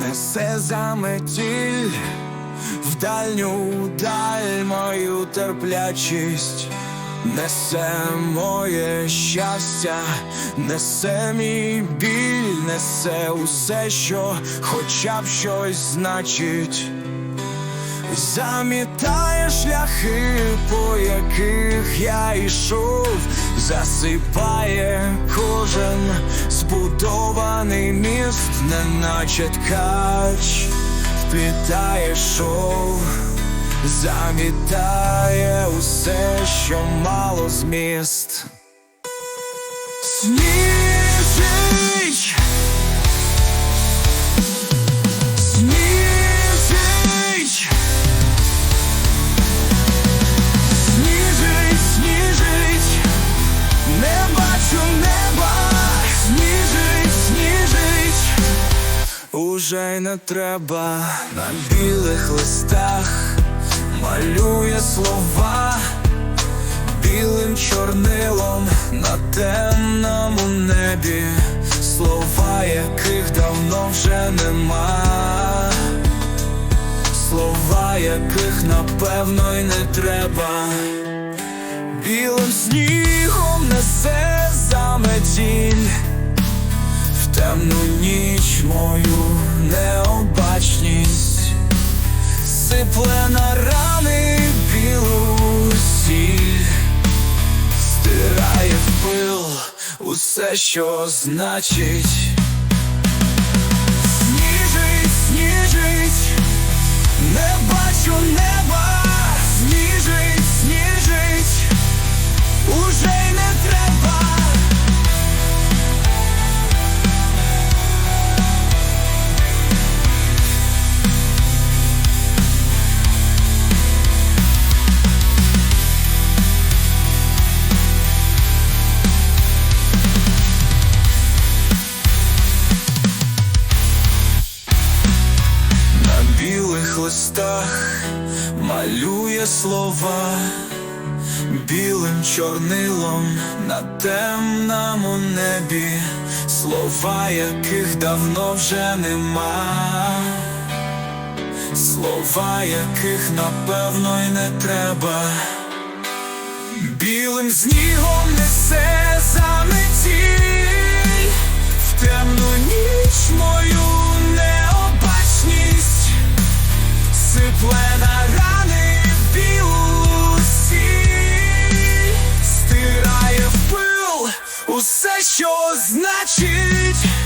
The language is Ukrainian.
несе заметіль в дальню даль мою терплячість, несе моє щастя, несе мій біль, несе усе, що хоча б щось значить. Замітає шляхи, по яких я йшов, засипає кожен збудований міст, неначе ткач, вплітає шов, замітає усе, що мало зміст. Сніжить уже й не треба. На білих листах малює слова. Білим чорнилом на темному небі, слова яких давно вже нема. Слова, яких напевно й не треба. Білим снігом несе заметіль темну ніч мою необачність, сипле на рани білу сіль, стирає в пил усе, що значить. Сніжить, сніжить, не бачу неба, листах малює слова білим чорнилом на темному небі, слова яких давно вже нема, слова яких напевно й не треба. Білим снігом несе заметіль усе, що значить.